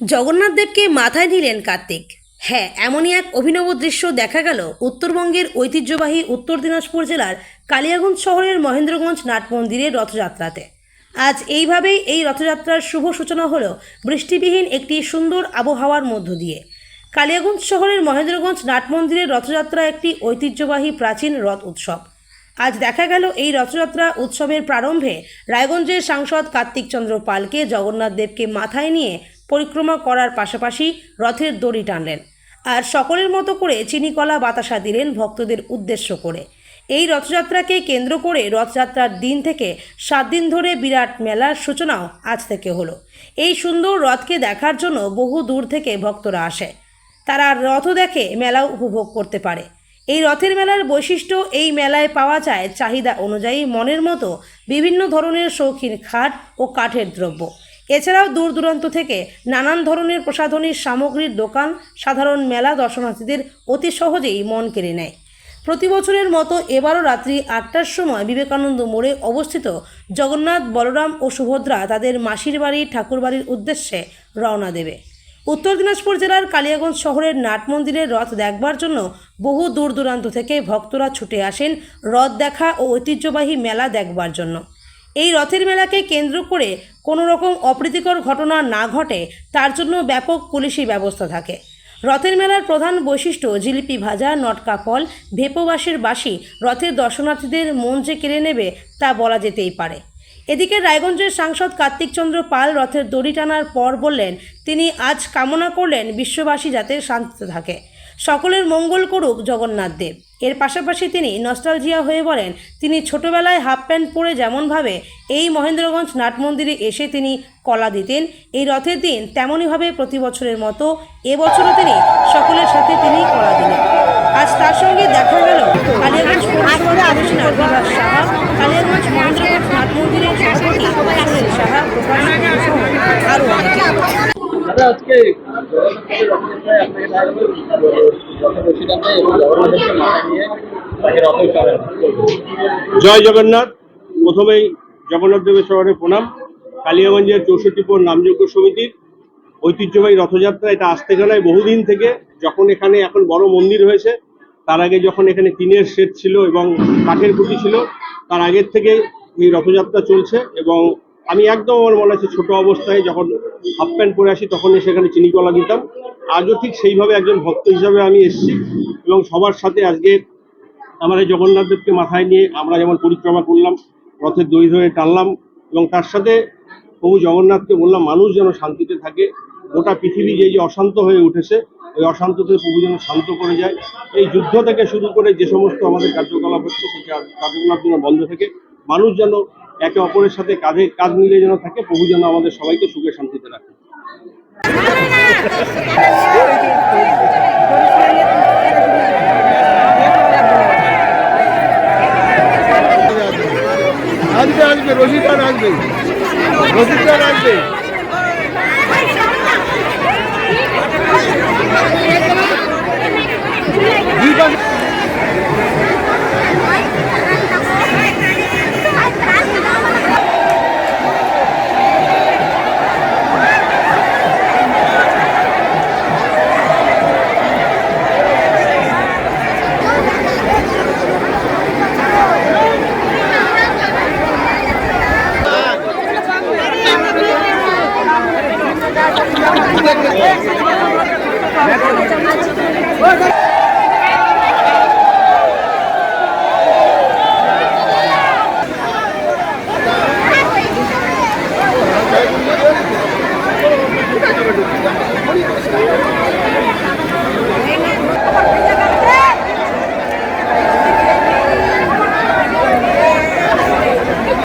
জগন্নাথ দেবকে মাথায় নিলেন কার্তিক। হ্যাঁ এমনই এক অভিনব দৃশ্য দেখা গেল উত্তরবঙ্গের ঐতিহ্যবাহী উত্তর দিনাজপুর জেলার কালিয়াগঞ্জ শহরের মহেন্দ্রগঞ্জ নাট মন্দিরের রথযাত্রাতে। আজ এইভাবেই এই রথযাত্রার শুভ সূচনা হল বৃষ্টিবিহীন একটি সুন্দর আবহাওয়ার মধ্য দিয়ে। কালিয়াগঞ্জ শহরের মহেন্দ্রগঞ্জ নাট মন্দিরের রথযাত্রা একটি ঐতিহ্যবাহী প্রাচীন রথ উৎসব। আজ দেখা গেল এই রথযাত্রা উৎসবের প্রারম্ভে রায়গঞ্জের সাংসদ কার্তিক চন্দ্র পালকে জগন্নাথ দেবকে মাথায় নিয়ে পরিক্রমা করার পাশাপাশি রথের দড়ি টানলেন। আর সকলের মতো করে চিনিকলা বাতাসা দিলেন ভক্তদের উদ্দেশ্য করে। এই রথযাত্রাকে কেন্দ্র করে রথযাত্রার দিন থেকে সাত দিন ধরে বিরাট মেলার সূচনাও আজ থেকে হলো। এই সুন্দর রথকে দেখার জন্য বহু দূর থেকে ভক্তরা আসে। তারা রথ দেখে, মেলাও উপভোগ করতে পারে। এই রথের মেলার বৈশিষ্ট্য এই মেলায় পাওয়া যায় চাহিদা অনুযায়ী মনের মতো বিভিন্ন ধরনের শৌখিন খাট ও কাঠের দ্রব্য। এছাড়াও দূর দূরান্ত থেকে নানান ধরনের প্রসাধনীর সামগ্রীর দোকান, সাধারণ মেলা দর্শনার্থীদের অতি সহজেই মন কেড়ে নেয়। প্রতি বছরের মতো এবারও রাত্রি আটটার সময় বিবেকানন্দ মোড়ে অবস্থিত জগন্নাথ বলরাম ও সুভদ্রা তাদের মাসির বাড়ি, ঠাকুরবাড়ির উদ্দেশ্যে রওনা দেবে। উত্তর দিনাজপুর জেলার কালিয়াগঞ্জ শহরের নাট মন্দিরের রথ দেখবার জন্য বহু দূর দূরান্ত থেকে ভক্তরা ছুটে আসেন রথ দেখা ও ঐতিহ্যবাহী মেলা দেখবার জন্য। এই রথের মেলাকে কেন্দ্র করে কোনো রকম অপ্রীতিকর ঘটনা না ঘটে, তার জন্য ব্যাপক পুলিশি ব্যবস্থা থাকে। রথের মেলার প্রধান বৈশিষ্ট্য জিলিপি ভাজা, নটকা ফল, ভেপোবাসের বাসি, রথের দর্শনার্থীদের মন যে কেড়ে নেবে তা বলা যেতেই পারে। এদিকে রায়গঞ্জের সাংসদ কার্তিক চন্দ্র পাল রথের দড়ি টানার পর বললেন, তিনি আজ কামনা করলেন বিশ্ববাসী যাতে শান্তিতে থাকে। সকলের মঙ্গল করুক জগন্নাথ দেব। এর পাশাপাশি তিনি নস্টালজিয়া হয়ে বলেন, তিনি ছোটবেলায় হাফ প্যান্ট পরে যেমনভাবে এই মহেন্দ্রগঞ্জ নাটমন্দিরে এসে তিনি কলা দিতেন, এই রথের দিন তেমনইভাবে প্রতি বছরের মতো এবছরও তিনি সকলের সাথে তিনি কলা দিলেন। আজ তার সঙ্গে দেখা গেল কালিয়াগঞ্জ সাহা, কালিয়াগঞ্জ মহেন্দ্রগঞ্জ নাট মন্দিরের সভাপতি সাহা আরও অনেকে। জয় জগন্নাথ। প্রথমেই জগন্নাথ দেবের শহরে প্রণাম। কালিয়াগঞ্জের চৌষট্টিপুর নামযোগ্য সমিতির ঐতিহ্যবাহী রথযাত্রা এটা আসতে গেলায় বহুদিন থেকে। যখন এখানে এখন বড় মন্দির হয়েছে, তার আগে যখন এখানে টিনের শেড ছিল এবং কাঠের খুঁটি ছিল, তার আগের থেকে এই রথযাত্রা চলছে এবং আমি একদম আমার মনে আছে ছোট অবস্থায় যখন হাফ প্যান্ট পরে আসি তখন সেখানে চিনি কলা দিতাম। আজও ঠিক সেইভাবে একজন ভক্ত হিসাবে আমি এসেছি এবং সবার সাথে আজকে আমাদের জগন্নাথ দেবকে মাথায় নিয়ে আমরা যেমন পরিক্রমা করলাম, রথের দড়ি ধরে টানলাম এবং তার সাথে প্রভু জগন্নাথকে বললাম, মানুষ যেন শান্তিতে থাকে। গোটা পৃথিবী যে যে অশান্ত হয়ে উঠেছে, ওই অশান্ততে প্রভু যেন শান্ত করে যায়। এই যুদ্ধ থেকে শুরু করে যে সমস্ত আমাদের কার্যকলাপ হচ্ছে সেই কার্যকলাপ যেন বন্ধ থাকে। মানুষ যেন একে অপরের সাথে কাঁধে কাজ মিলে যেন থাকে, প্রভু যেন আমাদের সবাইকে সুখে শান্তিতে রাখে। আসবে আসবে রশিদান আসবে রশিদান আসবে দুই পাশে Oye,